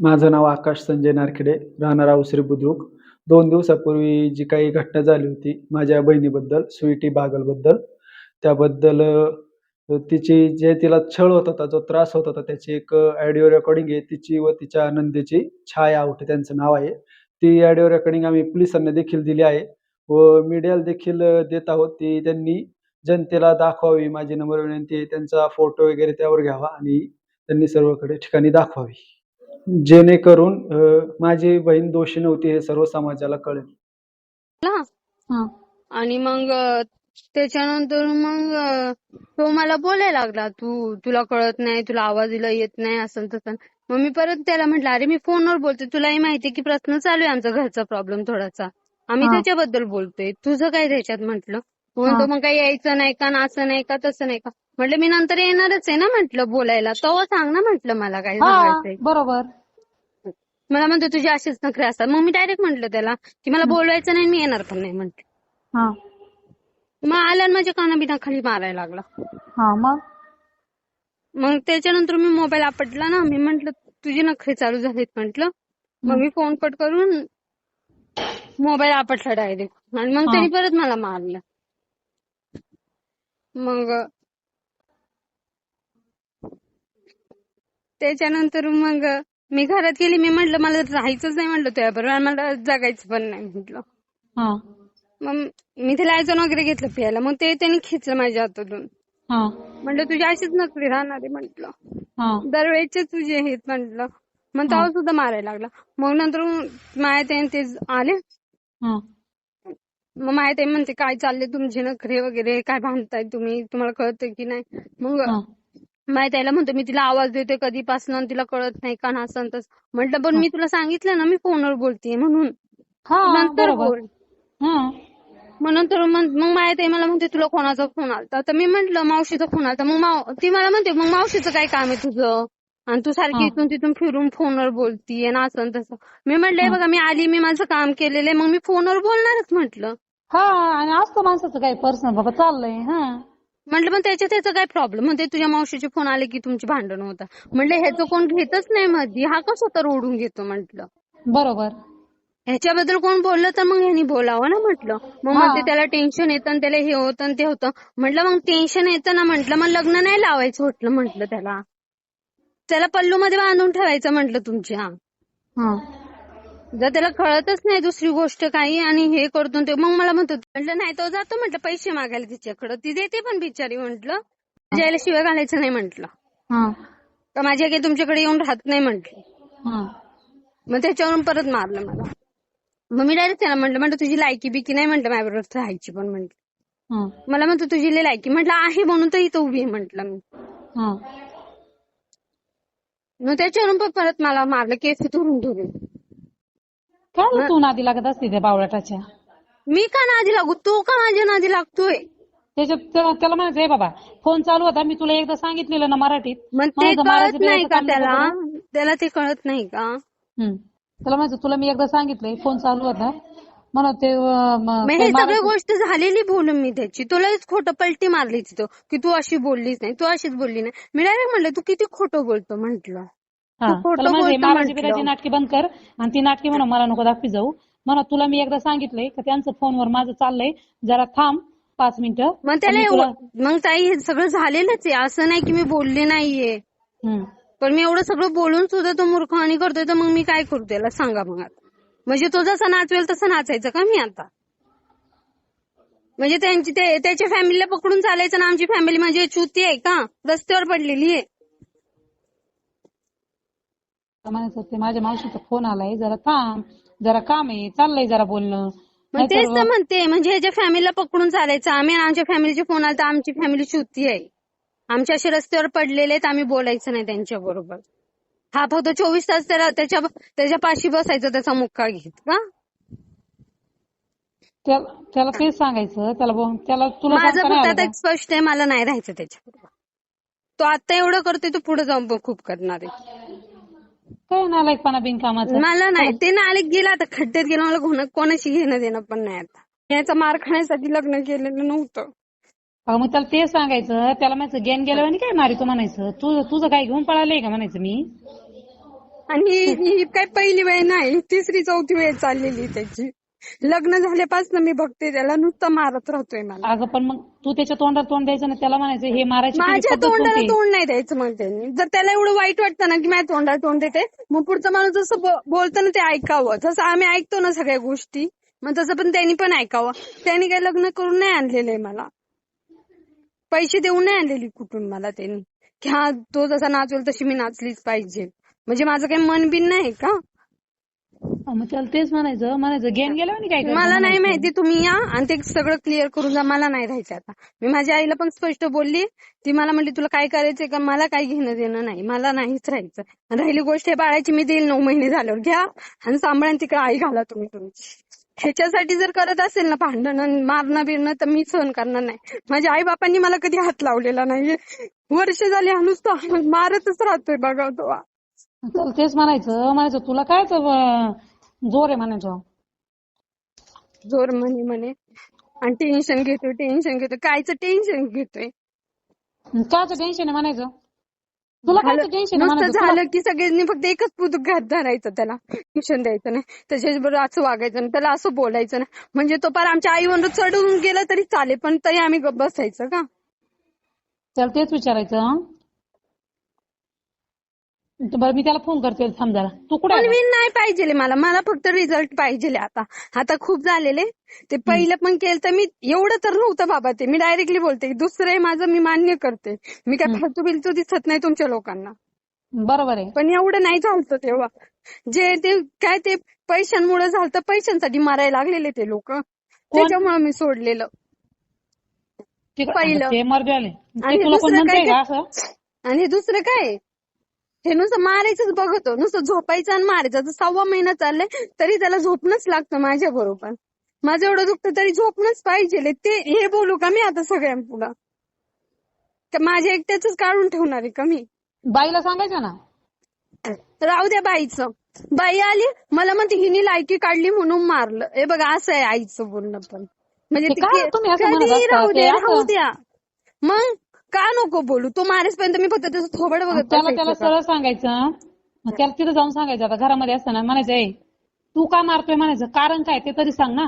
माझं नाव आकाश संजय नारखेडे राहणार औसरी बुद्रुक. दोन दिवसापूर्वी जी काही घटना झाली होती माझ्या बहिणीबद्दल स्वीटी बागलबद्दल त्याबद्दल तिची जे तिला छळ होत होता जो त्रास होत होता त्याची एक ऑडिओ रेकॉर्डिंग आहे. तिची व तिच्या आनंदीची छाया आवटे त्यांचं नाव आहे. ती ऑडिओ रेकॉर्डिंग आम्ही पोलिसांना देखील दिली आहे व मीडियाला देखील देत आहोत. ती त्यांनी जनतेला दाखवावी माझी नम्र विनंती आहे. त्यांचा फोटो वगैरे त्यावर घ्यावा आणि त्यांनी सर्वकडे ठिकाणी दाखवावी. जेणेकरून अ, माझी बहीण दोषी नव्हती हे सर्व समाजाला कळेल. ना? हा. आणि मग अ, त्याच्यानंतर मग अ, तो मला बोलायला लागला तू तुला कळत नाही तुला आवाज दिला येत नाही असं तसं. मग मी परत त्याला म्हटलं अरे मी फोनवर बोलते. तुलाही माहितीये की प्रश्न चालू आहे आमचा घरचा प्रॉब्लेम थोडासा. आम्ही हा. त्याच्याबद्दल बोलतोय. तुझं काय त्याच्यात म्हटलं? म्हणतो मग काही यायचं नाही का ना असं नाही का तसं नाही का. म्हटलं मी नंतर येणारच आहे ना म्हटलं बोलायला. तेव्हा सांग ना म्हटलं मला काय सांगायचंय. बरोबर. मला म्हणतो तुझे असेच नखरे असतात. मग मी डायरेक्ट म्हटलं त्याला की मला बोलवायचं नाही मी येणार पण नाही म्हटलं. हा. मग आला आणि माझ्या कानाबिना खाली मारायला लागला. हा मग? मग त्याच्यानंतर मी मोबाईल आपटला ना. मी म्हंटल तुझे नखरे चालू झालेत म्हंटल. मग मी फोन कट करून मोबाईल आपटला डायरेक्ट आणि मग. त्यांनी परत मला मारलं. मग त्याच्यानंतर मग मी घरात गेली मी म्हंटल मला राहायचंच नाही म्हटलं तुझ्याबरोबर मला जगायचं पण नाही म्हटलं. हा. मग मी ते लायझॉन वगैरे घेतलं प्यायला. मग ते त्यांनी खेचलं माझ्या हातातून. हा. म्हटलं तुझी अशीच नकरी राहणार आहे म्हटलं. दरवेळेचे तुझे आहेत म्हटलं. मग तेव्हा सुद्धा मारायला लागला. मग नंतर माया ते ते आले. मग माया ते म्हणते काय चालले तुमचे नखरे वगैरे काय भांडताय तुम्ही तुम्हाला कळतंय की नाही? मग हा. माया त्याला म्हणतो मी तिला आवाज देते कधीपासून तिला कळत नाही का ना तसं. म्हटलं पण मी तुला सांगितलं ना मी फोनवर बोलतेय म्हणून. नंतर बोल. हा. मग नंतर मग मग माया ते मला म्हणते तुला कोणाचा फोन आलता? तर मी म्हंटल मावशीचा फोन आलता. मग ती मला म्हणते मग मावशीचं काय काम आहे तुझं? आणि तू सारखी. इथून तिथून फिरून फोनवर बोलतीये ना असं तसं. मी म्हटलंय बघा मी आली मी माझं काम केलेलं आहे मग मी फोनवर बोलणारच म्हटलं. हा आणि असतं माणसाचं काही पर्सनल बाबा चाललंय हा. म्हटलं पण त्याच्या त्याचा काय प्रॉब्लेम म्हणते तुझ्या मावशीचे फोन आले की तुमची भांडण होता म्हटलं ह्याचं कोण घेतच नाही मध्ये हा का स्वतः ओढून घेतो म्हटलं. बरोबर. ह्याच्याबद्दल कोण बोललं तर मग ह्यांनी बोलावं ना म्हटलं. मग. म्हणते त्याला टेन्शन येतं आणि त्याला हे होतं आणि ते होतं. म्हटलं मग टेन्शन येतं ना म्हटलं. मग लग्न नाही लावायचं म्हटलं म्हटलं त्याला. त्याला पल्लू मध्ये बांधून ठेवायचं म्हटलं तुमच्या. हा. जर त्याला कळतच नाही दुसरी गोष्ट काही आणि हे करतो ते मग मला म्हणतो म्हटलं नाही तो जातो म्हटलं पैसे मागायला तिच्याकडं. ती देते पण बिचारी म्हटलं. जायला शिवाय घालायचं नाही म्हटलं. तर माझ्या काही तुमच्याकडे येऊन राहत नाही म्हटलं. हा. मग त्याच्यावरून परत मारलं मला. मग मी डायरेक्ट त्याला म्हटलं म्हटलं तुझी लायकी बिकी नाही म्हटलं माझ्याबरोबर राहायची पण म्हटलं. मला म्हणतो तुझी लय लायकी म्हटलं आहे म्हणून तर इथं उभी आहे म्हटलं मी. हा. मग त्याच्यावरून पण परत मला मारलं केस धरून धरून. काय तू नादी लागत असते त्या बावळाटाच्या? मी का नादी लागू? तू का माझ्या नादी लागतोय? त्याच्यात त्याला म्हणायचं "ए बाबा फोन चालू होता. मी तुला एकदा सांगितलेलं ना मराठीत. ते कळत नाही का त्याला. त्याला ते कळत नाही का? हम्म. त्याला म्हणायचं तुला मी एकदा सांगितलंय फोन चालू होता. म्हणत ते सगळी गोष्ट झालेली बोलून मी त्याची. तुलाच खोटं पलटी मारली तिथं की तू अशी बोललीच नाही. तू अशीच बोलली नाही. मी डायरेक्ट म्हणलं तू किती खोटं बोलतो? म्हंटल. बिरायची नाटकी बंद कर आणि ती नाटकी म्हणा मला नको दाखवी जाऊ. म्हणा तुला मी एकदा सांगितलंय का त्यांचं फोनवर माझं चाललंय. जरा थांब पाच मिनिटं. मग त्याला मग ताई हे सगळं झालेलंच आहे. असं नाही की मी बोलले नाहीये. पण मी एवढं सगळं बोलून सुद्धा तो मूर्खवाणी करतोय तर मग मी काय करू त्याला? सांगा मग आता. म्हणजे तो जसा नाचवेल तसं नाचायचं का मी आता? म्हणजे त्यांची ते त्याच्या फॅमिलीला पकडून चालायचं ना आमची फॅमिली म्हणजे चुती आहे का? रस्त्यावर पडलेली आहे. म्हणायचं ते माझ्या मावशीचा फोन आलाय जरा थांब जरा काम आहे चाललंय जरा बोलणं. मग तेच तर म्हणते म्हणजे ह्याच्या फॅमिलीला पकडून चालायचं आम्ही आणि आमच्या फॅमिलीचे फोन आला तर आमची फॅमिली चुती आहे. आमच्या असे रस्त्यावर पडलेले आहेत आम्ही बोलायचं नाही त्यांच्या बरोबर. हा फक्त चोवीस तास त्याला त्याच्या त्याच्या पाशी बसायचं त्याचा मुक्का घेत का त्या- त्याला तेच सांगायचं त्याला बोल- त्याला तुला माझं सांगता नाही फक्त आलं आता का? एक स्पष्ट आहे मला नाही राहायचं त्याच्याबरोबर. तो आता एवढं करतोय तो पुढे जाऊन पण खूप करणार आहे. काय नालायकपणा बिनकामाचा मला नाही. ते नालेक गेला आता खड्ड्यात गेला मला कोणा- कोणाशी घेणं देणं पण नाही आता. याचा मार खाण्यासाठी लग्न केलेलं नव्हतं. अगं मग त्याला तेच सांगायचं त्याला म्हणायचं गेन गेलं आणि काय मारी तू म्हणायचं. तू तुझं काय घेऊन पळालंय का म्हणायचं मी? आणि ही ही काय पहिली वेळ नाही तिसरी चौथी वेळ चाललेली त्याची. लग्न झाल्यापासून मी बघते त्याला नुसतं मारत राहतोय मला. अगं पण मग तू त्याच्या तोंडाला तोंड द्यायचं ना त्याला म्हणायचं हे मारायची माझ्या तोंडाला? तोंड नाही द्यायचं मग त्यांनी. जर त्याला एवढं वाईट वाटतं ना की माझ्या तोंडाला तोंड देते मग पुढचा माणूस जसं बोलतं ना ते ऐकावं. जसं आम्ही ऐकतो ना सगळ्या गोष्टी मग तसं पण त्यांनी पण ऐकावं. त्यांनी काही लग्न करून नाही आणलेलं आहे मला. पैसे देऊन नाही आणलेली कुठून मला त्यांनी. की हा तो जसा नाचवेल तशी मी नाचलीच पाहिजे. म्हणजे माझं काही मन बिन नाही का? मग त्याला तेच म्हणायचं म्हणायचं गेम गेला आणि काय मला नाही माहिती तुम्ही या आणि ते सगळं क्लिअर करून जा मला नाही राहायचं आता. मी माझ्या आईला पण स्पष्ट बोलली ती मला म्हणली तुला काय करायचंय का? मला काही घेणं देणं नाही मला नाहीच राहायचं. आणि राहिली गोष्ट हे बाळाची मी देईल नऊ महिने झाल्यावर घ्या आणि सांभाळून तिकडे आई घाला तुम्ही तुमची. ह्याच्यासाठी जर करत असेल ना भांडण मारणं बिरणं तर मी सहन करणार नाही. माझ्या आई बापांनी मला कधी हात लावलेला नाहीये. वर्ष झाली हा नुसतं मारतच राहतोय बघा तो. त्याला तेच म्हणायचं म्हणायचं तुला काय जोर आहे म्हणायचं. जोर म्हणे म्हणे. आणि टेन्शन घेतोय टेन्शन घेतोय. कायचं टेन्शन घेतोय? कायचं टेन्शन आहे म्हणायचं? तुला झालं- कायचं टेन्शन झालं की सगळ्यांनी फक्त एकच घात धरायचं त्याला. ट्युशन द्यायचं नाही. त्याच्याबरोबर असं वागायचं नाही. त्याला असं बोलायचं नाही. म्हणजे तो पार आमच्या आईवर चढून गेला तरी चालेल पण तरी आम्ही बसायचं का? त्याला तेच विचारायचं बरं मी त्याला फोन करते जरा तू कुठे मी नाही पाहिजे मला. मला फक्त रिझल्ट पाहिजे आता. आता खूप झालेले. ते पहिलं पण केलं तर मी एवढं तर नव्हतं बाबा ते. मी डायरेक्टली बोलते दुसरं आहे माझं मी मान्य करते. मी काय फालतू बिलतू दिसत नाही तुमच्या लोकांना. बरोबर आहे. पण एवढं नाही झालतं तेव्हा. जे ते काय ते पैशांमुळे झालतं पैशांसाठी मारायला लागलेले ते लोक. त्याच्यामुळे मी सोडलेलं. ठीक आहे. पहिलं. ते मर्दी आले. आणि ते तुला कोण दुसरं काय का ते- असं? आणि दुसरं काय? हे नुसतं मारायचंच बघतो. नुसतं झोपायचं आणि मारायचं. आता सव्वा महिना चाललाय तरी त्याला झोपणंच लागतं माझ्या बरोबर. माझं एवढं दुखतं तरी झोपणंच पाहिजे ते हे बोलू का मी आता सगळ्यांपुढं? का माझ्या एकट्याच काढून ठेवणार आहे का मी? बाईला सांगायचं ना? राहू द्या बाईचं. बाई आली मला म्हणते हिने लायकी काढली म्हणून मारलं. हे बघा असं आहे आईचं बोलणं पण. म्हणजे? राहू द्या राहू द्या. मग? का नको बोलू? तो मारेसपर्यंत मी फक्त त्याचं थोबड बघत त्याला त्याला बसायचं का? सरळ सांगायचं मग त्याला तिथं जाऊन सांगायचं आता घरामध्ये असताना म्हणायचं ए तू का मारतोय? म्हणायचं कारण काय ते तरी सांग ना.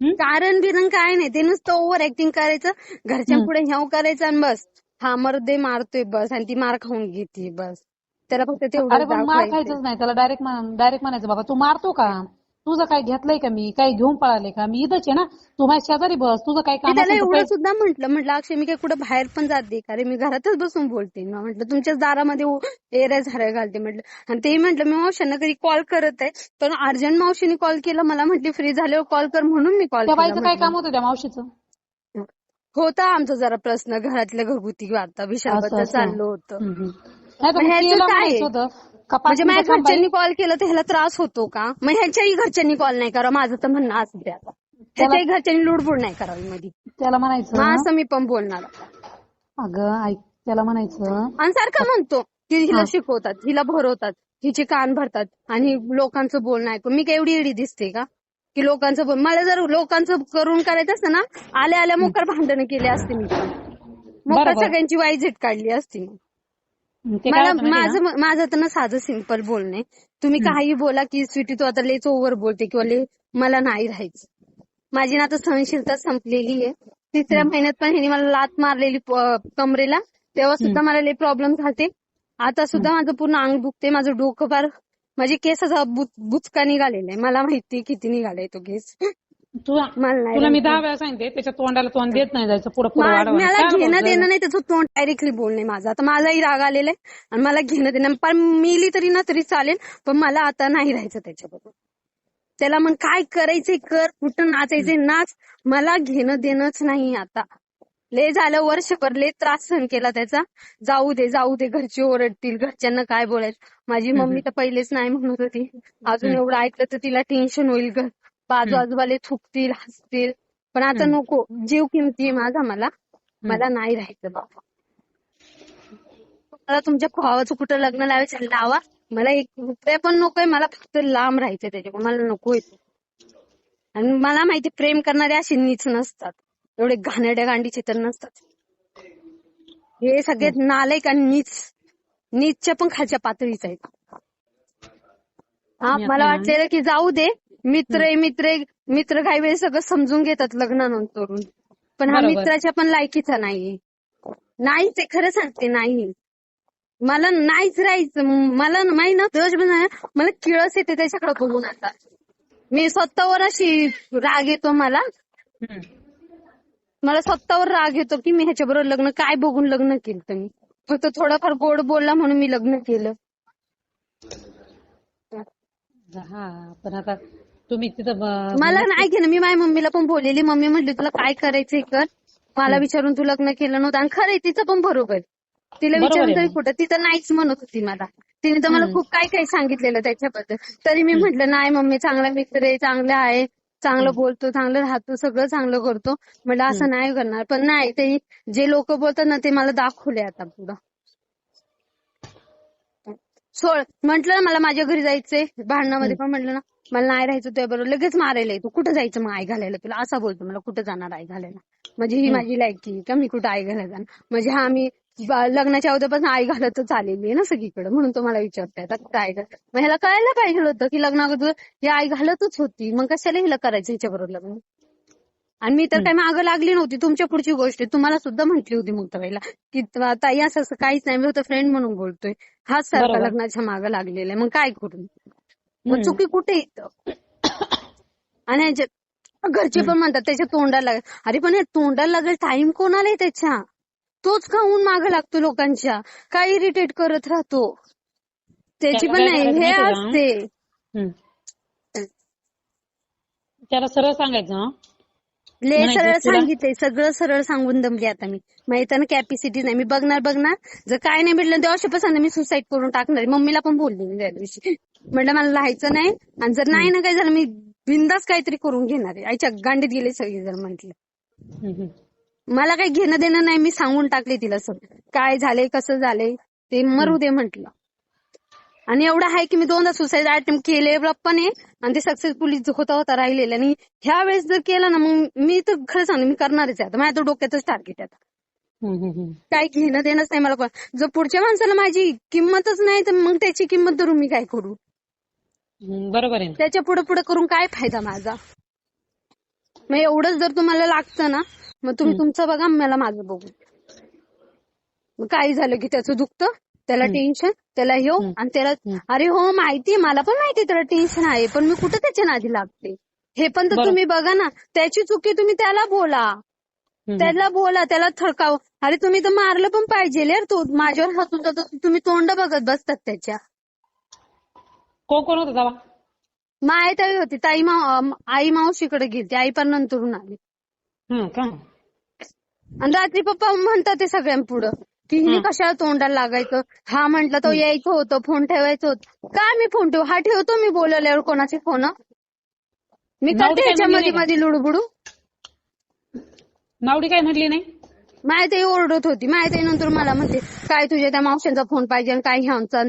हं? कारण बिरण काय नाही ते नुसतं ओव्हर ऍक्टिंग करायचं घरच्या पुढे ह्याव करायचं आणि बस. हा मर्दे मारतोय बस आणि ती मार खाऊन घेते बस. त्याला फक्त अरे तेवढं पण मार खायचंच नाही. त्याला डायरेक्ट डायरेक्ट म्हणायचं बाबा तू मारतो का? तुझं काय घेतलंय का मी? काही घेऊन पळाले का? मी इथंच आहे ना. तू माझ्या शेजारी बस. तुझं काय काम त्याला असेल तर एवढं सुद्धा म्हटलं. म्हटलं अक्षय मी काय कुठं बाहेर पण जात रे मी घरातच बसून बोलते. ना म्हटलं तुमच्याच दारामध्ये एऱ्या झाऱ्या घालते. म्हटलं आणि ते म्हटलं मी मावशांना कधी कॉल करत आहे. पण अर्जंट मावशीने कॉल केला. मला म्हटली फ्री झाल्यावर कॉल कर म्हणून मी कॉल. त्या बाईचं काय. काम होतं त्या मावशीचं? होता आमचा जरा प्रश्न. घरातल्या घरगुती वार्ता विषयाबद्दल असं. चाललं होतं. नाही तर मग मग ह्याचं तिला काय? म्हणायचं होतं म्हणजे माझ्या बाई. घरच्यांनी कॉल केला तर ह्याला त्रास होतो का? मग ह्याच्याही घरच्यांनी कॉल नाही करा माझं तर म्हणणं असं द्या ह्याच्याही घरच्यांनी लुडबुड नाही करावी मध्ये त्याला मग म्हणायचं असं मी पण बोलणार अगं ऐक. त्याला म्हणायचं आणि सारखं म्हणतो की हिला शिकवतात हिला भरवतात हिचे कान भरतात आणि लोकांचं बोलणं ऐकून. मी काय एवढी एडी दिसते का? की लोकांचं बोल मला जर लोकांचं करून करायचं असतं ना आल्या आल्या मोकर भांडणं केली असते मी. पण मोकर. सगळ्यांची वाई झीट काढली असती मी. मला माहितीये माझं माझं तर ना साधं सिंपल बोलणे. तुम्ही काही बोला की स्वीटी तू आता लेच ओव्हर बोलते किंवा ले मला नाही राहायचं. माझी ना आता सहनशीलता संपलेली आहे. तिसऱ्या महिन्यात पण ह्याने मला लात मारलेली कमरेला. तेव्हा सुद्धा मला लई प्रॉब्लेम झालते. आता सुद्धा माझं पूर्ण अंग दुखते माझं डोकं फार माझी बुच- बुचका निघालेला आहे. मला माहिती किती निघालाय तो केस. तुला मला नाही तुला मी राहायचं. दहा वेळा सांगते त्याच्या तोंडाला तोंड देत नाही जायचं पुढे पुढे मा-. मला घेणं? देणं नाही त्याचं तोंड डायरेक्टली बोलणे माझं. आता माझाही राग आलेला आहे आणि मला घेणं देणं पण मिली तरी ना तरी चालेल पण मला आता नाही राहायचं त्याच्याबरोबर. त्याला मग काय करायचंय कर कुठं नाचायचंय नाच मला घेणं देणंच नाही आता. ले झालं वर्षभर ले त्रास सहन केला त्याचा. जाऊ दे जाऊ दे घरचे ओरडतील घरच्यांना काय बोलायचं? माझी मम्मी तर पहिलेच नाही म्हणत होती. अजून एवढं ऐकलं तर तिला टेन्शन होईल ग. बाजू आजूबाले थुकतील हसतील. पण आता नको. जीव किमती आहे माझा मला. मला नाही राहायचं बाबा. मला तुमच्या भावाचं कुठं लग्न लावायचं लावा. मला एक रुपया पण नकोय मला फक्त लांब राहायचं त्याच्याकडून. मला नकोय. आणि मला माहिती प्रेम करणारे असे नीच नसतात. एवढे घाणेरड्या गांडीचे तर नसतात. हे सगळे नालायक आणि नीच. नीचच्या पण खालच्या पातळीच आहेत. हा मला वाटलेलं की जाऊ दे. मित्र मित्र मित्र काही वेळेस सगळं समजून घेतात लग्नानंतरून पण हा. मित्राच्या पण लायकीचा नाहीये नाहीच आहे खरं सांगते नाही मला नाहीच राहायचं. मला माही ना मला किळस येते त्याच्याकडे बघून आता. मी स्वतःवर अशी राग येतो मला. मला स्वतःवर राग येतो की मी ह्याच्याबरोबर लग्न काय बघून लग्न केलं तर मी फक्त थोडाफार गोड बोलला म्हणून मी लग्न केलं. हा पण आता तुम्ही तिथं मला नाही केलं मी माझ्या मम्मीला पण बोललेली. मम्मी म्हटली तुला काय करायचंय कर? मला विचारून तू लग्न केलं नव्हतं. आणि खरंय तिचं पण बरोबर. तिला विचारून तरी. कुठं तिथं नाहीच म्हणत होती मला. तिने तर मला. खूप काय काय सांगितलेलं त्याच्याबद्दल. तरी मी म्हटलं नाही मम्मी चांगला मित्र आहे चांगला आहे. चांगलं बोलतो चांगलं राहतो सगळं चांगलं करतो. म्हटलं असं नाही करणार. पण नाही ते जे लोक बोलतात ना ते मला दाखवले आता पुढं. सोड. म्हटलं ना मला माझ्या घरी जायचंय. भांडणामध्ये पण म्हटलं ना मला नाही राहायचं तुझ्या बरोबर. लगेच मारायला येतो कुठं जायचं मग आई घालायला? तुला असा बोलतो मला कुठं जाणार आई घालायला? म्हणजे ही माझी लायकी का मी कुठं आई घालायला जाणार? म्हणजे हा मी लग्नाच्या अगोदरपासून आई घालतच आलेली आहे ना सगळीकडे म्हणून तो मला विचारताय. आता काय कर मग ह्याला कळायला पाहिजे होतं की लग्ना अगोदर ही आई घालतच होती. मग कशाला हिला करायचं हिच्याबरोबर लग्न? आणि मी तर काय मागं लागली नव्हती तुमच्या पुढची गोष्ट. आहे तुम्हाला सुद्धा म्हटली होती मुक्ताबाईला की ताई असं असं काहीच नाही. मी होतं फ्रेंड म्हणून बोलतोय. हाच सारखा. लग्नाच्या मागं लागलेला आहे. मग काय करू? मग. चुकी कुठे येतं आणि घरचे पण म्हणतात त्याच्या तोंडाला लाग अरे पण हे तोंडाला लागेल टाइम कोणाला आहे त्याच्या? तोच खाऊन मागं लागतो लोकांच्या? काय इरिटेट करत राहतो? त्याची पण नाही. हे? असते. त्याला सरळ सांगायचं ले म्हणायचं सरळ तुला- सांगितलंय. सगळं सरळ सांगून दमली आता मी. माहीत ना कॅपॅसिटी नाही. मी बघणार बघणार. जर काय नाही भेटलं अशा सांगते मी सुसाईड करून टाकणार. मम्मीला पण बोलली मी त्या दिवशी. म्हटलं मला राहायचं नाही. आणि जर नाही ना काय झालं मी बिंदास काहीतरी करून घेणार आहे. आईच्या गांडीत गेले सगळे जर म्हंटल. मला काही घेणं देणं नाही. मी सांगून टाकले तिला सगळं. काय झालंय कसं झालंय ते मरू दे म्हंटल. आणि एवढं आहे की मी दोनदा सुसाईड अटेम्प्ट केले पण आहे. आणि ते सक्सेसफुली होता होता राहिलेलं. आणि ह्या वेळेस जर केलं ना मग मी तर खरं सांगते मी करणारच आहे. आता माझ्या डोक्यातच टार्गेट आहे. काय घेणं देणंच नाही मला. जर पुढच्या माणसाला माझी किंमतच नाही तर मग त्याची किंमत धरून मी काय करू? बरोबर आहे. त्याच्या पुढे पुढे करून काय फायदा माझा? मग एवढंच जर तुम्हाला लागतं ना मग तुम्ही. तुमचं बघा मला माझं बघू मग काही झालं की त्याचं दुखतं? त्याला. टेन्शन त्याला ह्यो हम्म. आणि त्याला. अरे हो माहितीये मला पण माहितीये त्याला टेन्शन आहे पण मी कुठं त्याच्या नादी लागते हे पण तर. तुम्ही बघा ना त्याची चुकी तुम्ही त्याला बोला. त्याला बोला त्याला थळकाव अरे तुम्ही तर मारलं पण पाहिजे तो माझ्यावर हसून जातो तुम्ही तोंड बघत बसतात त्याच्या कोण कोण होतं माय ताई होती ताई मा आई मावशीकडे गेली आई पण नंतरून आली हं का आणि रात्री पप्पा म्हणतात ते सगळ्यांपुढं की हिने हं. कशाला तोंडाला लागायचं? हा म्हंटल तो यायचं होतं फोन ठेवायचं होतं. काय मी फोन ठेवू? हा ठेवतो मी बोलवल्यावर कोणाचे फोन मी करते म्हणली मध्ये लुडबुडू. नावडी काय म्हटली नाही? माय ताई ओरडत होती. माय ताई नंतर मला म्हणते काय तुझ्या त्या मावशांचा फोन पाहिजे आणि काय ह्यांचा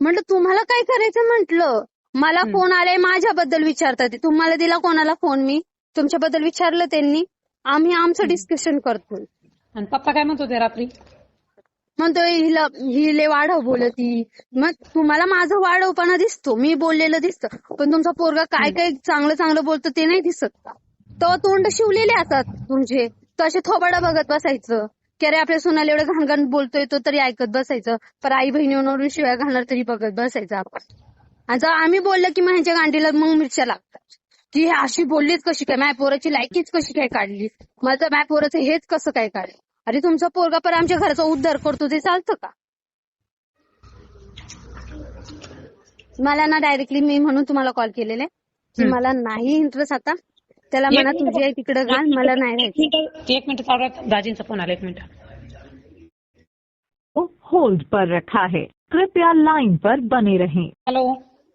म्हटलं तुम्हाला काय करायचं? म्हंटल मला. फोन आलाय माझ्याबद्दल विचारतात ते. तुम्हाला दिला कोणाला फोन मी? तुमच्याबद्दल विचारलं त्यांनी. आम्ही आमचं डिस्कशन करतोय. आणि पप्पा काय म्हणत होते रात्री? म्हणतोय हिला हिले लय वाढव बोलती मग तुम्हाला माझं वाढवपणा दिसतो. मी बोललेलं दिसतं. पण तुमचा पोरगा काय काय चांगलं चांगलं बोलतो ते नाही दिसत का? तोंड शिवलेले असतात म्हणजे. तुमचे तसे थोबाडा बघत बसायचं. की अरे आपल्या सोनाला एवढं घाणघाण बोलतोय तो तरी ऐकत बसायचं. पण आई बहिणीवरून शिवाय घालणार तरी बघत बसायचं आपण. आणि जर आम्ही बोललं की मग ह्यांच्या गांडीला मग मिरच्या लागतात. की हे अशी बोललीच कशी काय? माझ्या पोराची लायकीच कशी काय काढली? माझं माझ्या पोराचं हेच कसं काय काढलं? अरे तुमचा पोरगा पर आमच्या घराचा उद्धार करतो ते चालतं का? मला ना डायरेक्टली मी म्हणून तुम्हाला कॉल केलेला आहे की. मला नाही इंटरेस्ट आता. त्याला म्हणा तुझी आई तिकडे घाल मला नाही एक राहायचं मिनिट एक मिनिट चालू. दाजींचा फोन आला एक मिनिट. होल्ड पर रखा है. कृपया लाइन पर बने रहें. हॅलो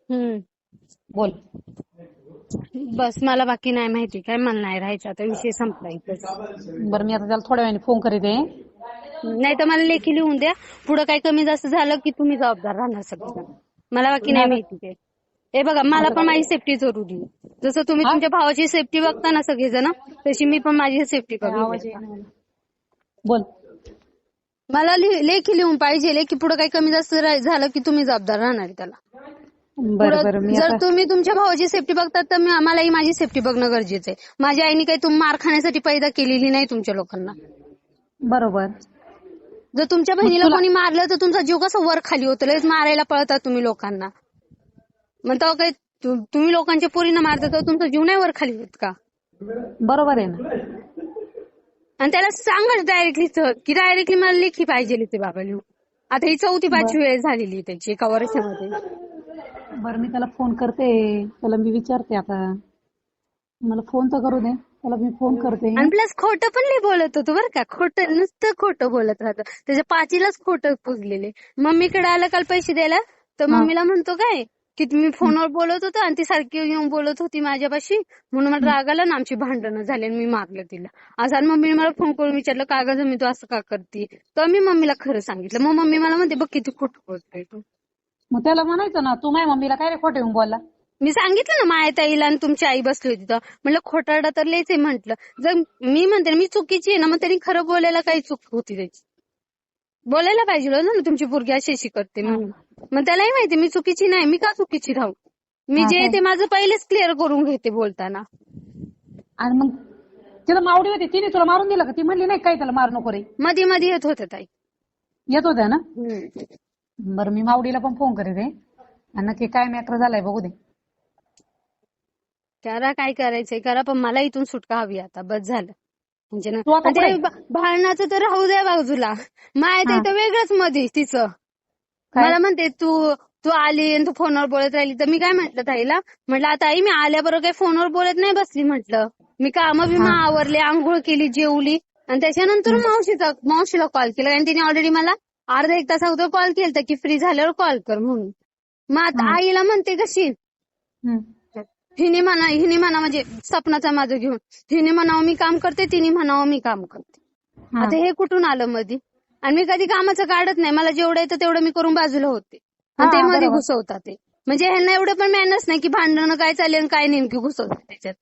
हम्म. बोल. बस मला बाकी नाही माहिती. काय मला नाही राहायचं. आता विषय संपला इथंच बरं मी आता त्याला थोड्या वेळाने फोन करीत. आहे नाही तर मला लेखी लिहून द्या. पुढे काही कमी जास्त झालं की तुम्ही जबाबदार राहणार सगळं मला बाकी नाही माहिती ते. हे बघा मला पण माझी सेफ्टी जरुरी आहे. जसं तुम्ही? तुमच्या भावाची सेफ्टी बघता ना सगळेजण तशी मी पण माझी सेफ्टी बघू. बोल. मला लि- लेखी लिहून पाहिजे. लेखी पुढे काही कमी जास्त रा- झालं की तुम्ही जबाबदार राहणार आहे त्याला. जर तुम्ही तुमच्या भावाची सेफ्टी बघतात तर मी- आम्हालाही माझी सेफ्टी बघणं गरजेचं आहे. माझ्या आईने काही तुम मार खाण्यासाठी पैदा केलेली नाही तुमच्या लोकांना. बरोबर. जर तुमच्या बहिणीला कोणी मारलं तर तुमचा जीव कसा वर खाली होतो? लगेच मारायला पळतात तुम्ही लोकांना. मग तेव्हा काही तुम्ही लोकांच्या पोरींना मारता तर तुमचा जीव नाही वर खाली होत का? बरोबर आहे ना. आणि त्याला सांगाच डायरेक्टली की डायरेक्टली मला लेखी पाहिजे ते बाबा लिहून. आता ही चौथी पाचवी वेळ झालेली आहे त्याची एका वर्षामध्ये. बरं मी त्याला फोन करते. त्याला मी विचारते आता. मला फोन तर करू दे. त्याला मी फोन करते. आणि प्लस खोटं पण लई बोलत होतो बरं का. खोटं नुसतं खोटं बोलत राहतं. त्याच्या पाचीलाच खोटं पुजलेले मम्मीकडे आलं काल पैसे द्यायला? तर मम्मीला म्हणतो काय की तुम्ही फोनवर बोलत होतो आणि ती सारखी येऊन बोलत होती माझ्यापाशी. म्हणून मला राग आला ना आमची भांडणं झाली आणि मी मारलं तिला. असं आणि मम्मीने मला फोन करून विचारलं का गं मी तू असं का करते? तर मी मम्मीला खरं सांगितलं. मग मम्मी मला म्हणते बघ किती खोटं बोलतोय तू. मग त्याला म्हणायचं ना तू माझ्या मम्मीला काय रे खोटे येऊन बोलला? मी सांगितलं ना माया ताईला आणि तुमची आई बसली होती तर. म्हणलं खोटारडा तर लयच आहे म्हंटल. जर मी म्हणते ना, मी चुकीची आहे ना मग त्यांनी खरं बोलायला काही चूक होती त्याची. बोलायला पाहिजे होतं ना तुमची पोरगी अशी अशी करते म्हणून. मग त्यालाही माहिती मी चुकीची नाही मी का चुकीची राहू? मी हा, जे? ते माझं पहिलेच क्लिअर करून घेते बोलताना. आणि मग तिला मावडी होती तिने तुला मारून दिलं का? ती म्हणली नाही काय त्याला मारू नको रे. मध्ये मध्ये येत होत्या ताई. येत होत्या ना. बरं मी मावडीला पण फोन करीते आणि नक्की काय मॅटर झालाय बघू दे. करा काय करायचंय करा पण मला इथून सुटका हवी आता. बस झालं. म्हणजे ना तू आता आणि ते कुठे? भा- भांडणाचं तर राहू द्या बाजूला. माय हा. तर वेगळंच मध्ये तिचं. काय? मला म्हणते तू तू आली आणि तू फोनवर बोलत राहिली. तर मी काय म्हंटल ताईला? म्हटलं आता आई मी आल्याबरोबर काही फोनवर बोलत नाही बसली म्हटलं. मी कामं बिमं आवरले आंघोळ केली जेवली. आणि त्याच्यानंतर मावशीचा मावशीला कॉल केला आणि तिने ऑलरेडी मला अर्धा एक तास अगोदर कॉल केलता की फ्री झाल्यावर कॉल कर म्हणून. मग आता आईला म्हणते कशी. हिने म्हणा हिने म्हणा म्हणजे सपनाचा माझं घेऊन. हिने म्हणावं मी काम करते तिने म्हणावं मी काम करते. आता हे कुठून आलं मध्ये आणि मी कधी कामाचं काढत नाही. मला जेवढं येतं तेवढं मी करून बाजूला होते. आणि ते मध्ये. घुसवतात ते. म्हणजे ह्यांना एवढं पण मॅनर्स नाही की भांडणं काय चालले आणि काय नेमकी घुसवतात त्याच्यात.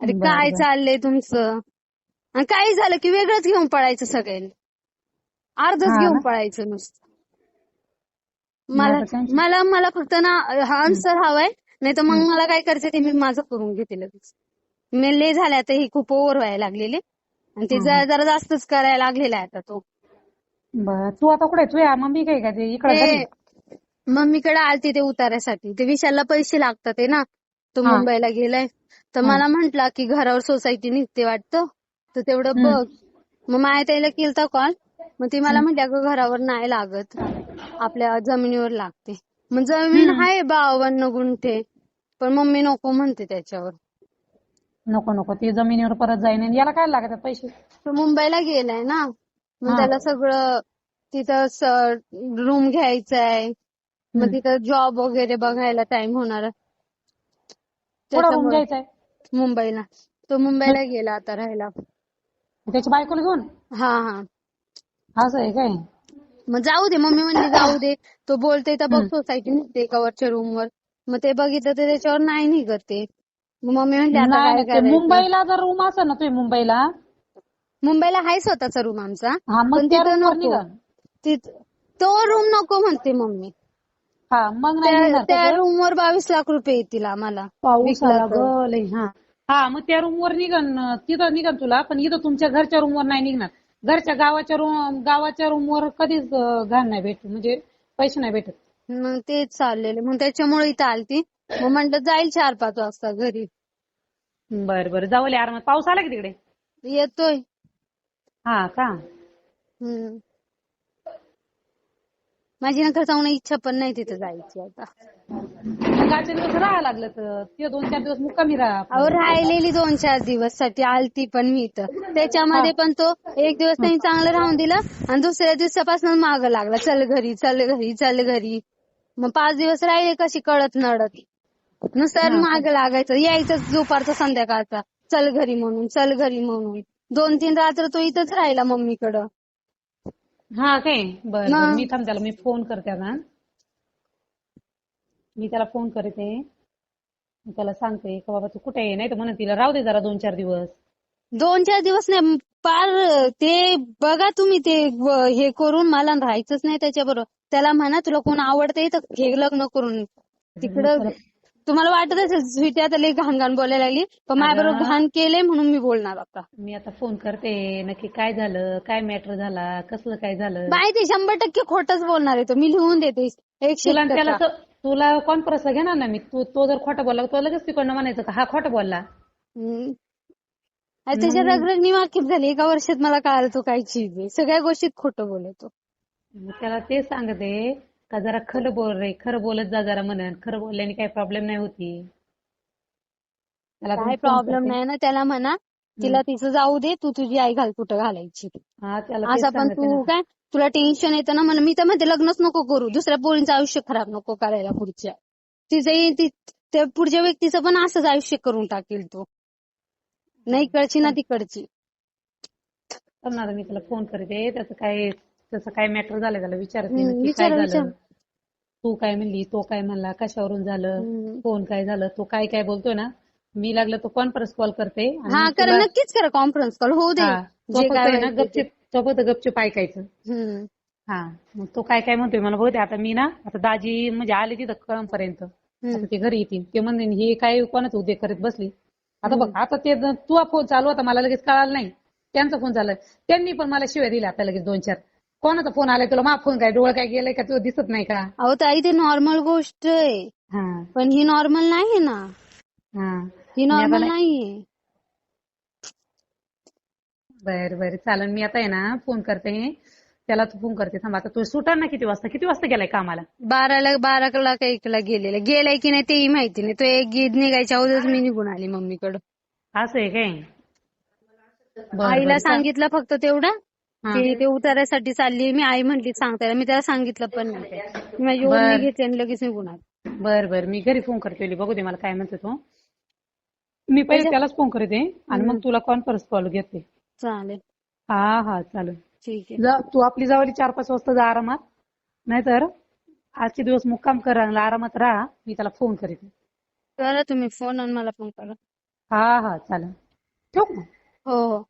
अरे काय. चाललंय तुमचं? आणि काही झालं की वेगळंच घेऊन पळायचं सगळ्यांनी. अर्धच हा घेऊन? पळायचं नुसतं. मला मला मला फक्त ना हा आन्सर हवाय. नाही तर मग मला काय करायचं ते मी माझं करून घेते लगेच. मी लय झाले आता हे खूप ओव्हर व्हायला लागलेले. आणि ते जरा जरा जास्तच करायला लागलेला आहे आता तो. बरं तू आता कुठे तुझ्या मम्मी काय का ते इकडे ते मम्मीकडे आलती ते उतार्यासाठी ते विशालला पैसे लागतात आहे ना तो हा. मुंबईला गेलाय. तर मला म्हंटला की घरावर सोसायटी निघते वाटतं. तर तेवढं. बघ. मग माया ताईला केलता कॉल मग ती मला म्हटली अगं घरावर नाही लागत. आपल्या जमिनीवर लागते. मग जमीन आहे बावन्न गुंठे पण मम्मी नको म्हणते त्याच्यावर. नको नको. ती जमिनीवर परत जाईन आणि याला काय लागतात पैसे? तो मुंबईला गेलाय ना. मग हा. त्याला सगळं तिथं रूम घ्यायचा आहे मग हम्म. तिथं जॉब वगैरे बघायला टाइम होणार कुठं रूम त्याच्यामुळे मुंबईला. तो मुंबईला गेला आता राहायला. त्याची बायकोला घेऊन? हा हा. असं आहे काय? मग जाऊ दे मम्मी म्हणली जाऊ दे. तो बोलते तर बघ. सोसायटी निघते कवरच्या रूम वर. मग ते बघितलं तर त्याच्यावर नाही निघत ते. मग मम्मी म्हणली आता नाही काय ते करायचं? मुंबईला जर रूम असेल ना तुम्ही मुंबईला? मुंबईला आहे स्वतःचा रूम आमचा. हा मग पण त्या तिथं रूमवर नको. निघा तिथ- तो रूम नको म्हणते मम्मी. हा मग नाही त्या- निघणार त्या त्याचं. रूम वर बावीस लाख रुपये येतील आम्हाला. पाऊस विकला आला तर. ग लय हा. हा मग त्या रूम वर निघन तिथं निघन तुला पण इथं तुमच्या घरच्या रूम वर नाही निघणार. घरच्या गावाच्या रूम गावाच्या रूम वर कधीच घाण नाही भेटत म्हणजे पैसे नाही भेटत. मग तेच चाललेले. मग त्याच्यामुळे इथं आलती. मग म्हटलं जाईल चार पाच वाजता घरी. बर बर. जाऊले यार मग पाऊस आला की तिकडे? येतोय. हा का? हम्म. माझी ना खरं इच्छा पण नाही तिथं जायची आता. दिवस राहायला लागलं तर ते दोन चार दिवस मुक्कामी राहा अहो राहिलेली दोन चार दिवससाठी आलती पण मी इथं. त्याच्यामध्ये पण तो एक दिवस त्यांनी चांगलं राहून दिलं आणि दुसऱ्या दिवसापासून माग लागला. चल घरी चल घरी चल घरी. मग पाच दिवस राहिले कशी कळत नडत. नुसतं माग लागायचं. यायचं दुपारचा संध्याकाळचा. चल घरी म्हणून चल घरी म्हणून. दोन तीन रात्र तो इथंच राहिला मम्मीकडं. हा काय बर? मी थांब त्याला मी फोन करते आता. मी त्याला फोन करते. मी त्याला सांगते का बाबा तू कुठे आहे? नाही तर म्हणत तिला राहू दे जरा दोन चार दिवस. दोन चार दिवस नाही पार ते बघा तुम्ही ते व- हे करून मला राहायचंच नाही त्याच्याबरोबर. त्याला म्हणा तुला कोण आवडते तर घे लग्न करून. तिकडं तुम्हाला वाटत असेल स्वीटी आता लई घाण घाण बोलायला लागली पण माझ्याबरोबर. घाण केले म्हणून मी बोलणार आता. मी आता फोन करते नक्की काय झालं काय मॅटर झाला कसलं काय झालं? बाई ते शंभर टक्के खोटच बोलणार आहे तो. मी लिहून देते एकशे तुला त्याला टक्का. तर- तुला कॉन्फरन्सला घेणार ना मी? तू तो जर खोटं बोलला तो लगेच तिकडनं म्हणायचं का हा खोटं बोलला. हम्म. आणि त्याच्या रगरगणी वाकिफ झाली एका वर्षात मला कळालं तो काय चीज आहे. सगळ्या गोष्टीत खोटं बोलतो मग त्याला ते सांगते का जरा खरं बोल रे खरं बोलत जा जरा म्हणून खरं बोलल्याने काही प्रॉब्लेम नाही होती. त्याला काय प्रॉब्लेम. नाही ना त्याला म्हणा तिला तिचं जाऊ दे तू तुझी आई घाल कुठं घालायची. तेच असं पण तू. काय तुला टेन्शन येतं ना म्हणून मी तर म्हणते लग्नच नको करू. दुसऱ्या पोरींचं आयुष्य खराब नको करायला पुढच्या. तिचंही ती त्या पुढच्या व्यक्तीचं पण असंच आयुष्य करून टाकेल तो. नाही इकडची ना तिकडची. करणार मी त्याला फोन करते. त्याचं काय त्याचं काय मॅटर झालं त्याला विचारते नक्की विचारा, काय. झालं तू काय म्हणली तो काय म्हणला कशावरून झालं. फोन काय झालं तो काय काय बोलतोय ना मी लागलं तो कॉन्फरन्स कॉल करते हा करा नक्कीच करा कॉन्फरन्स कॉल होऊ दे हा, आहे ना व्हायचं ते. गपचिप तो फक्त गपचिप ऐकायचं. हा मग तो काय काय म्हणतोय मला बघते आता मी ना आता दाजी म्हणजे आले तिथं कळमपर्यंत आता ते घरी येतील ते म्हणले हे काय कोणाचा उद्योग करत बसली आता बघ आता ते तुझा फोन चालू होता मला लगेच कळालं नाही त्यांचा फोन आहे. त्यांनी पण मला शिवाय दिल्या आता लगेच दोन चार कोणाचा फोन आलाय? तुला मा फोन काय डोळ काय गेलाय का तुला दिसत नाही का? अहो ताई ते नॉर्मल गोष्ट आहे. हा. पण ही नॉर्मल नाहीये ना. हा. ही नॉर्मल नाही- नाहीये बर बर. चालन मी आता आहे ना फोन करते. त्याला तू फोन करते. थांब आता तू सुटार ना किती वाजता? किती वाजता गेलाय कामाला? बाराला बाराला का एकला गेलेला? गेलाय की नाही तेही माहिती नाही. तो एक गीत निघायच्या अगोदरच मी निघून आली मम्मीकडं. असं आहे काय? बर, आईला सांगितलं फक्त तेवढं. की ते उतारायसाठी चालली मी आई म्हटली सांगतायला मी त्याला सांगितलं पण नाही. मी माझी. ओढणी घेतली आणि लगेच निघून आली. बर बर. मी घरी फोन करते बघू दे मला काय म्हणते तो. मी पहिले त्यालाच फोन करते आणि मग तुला कॉन्फरन्स कॉल घेते. चालेल. हा हा. चालेल. ठीक आहे. तू आपली जावली चार पाच वाजता जा आरामात. नाहीतर आजचे दिवस मुक्काम कर आरामात राहा. मी त्याला फोन करीते. करा तुम्ही फोन आणि मला फोन करा. हा हा. चालेल. ठेवू हो हं.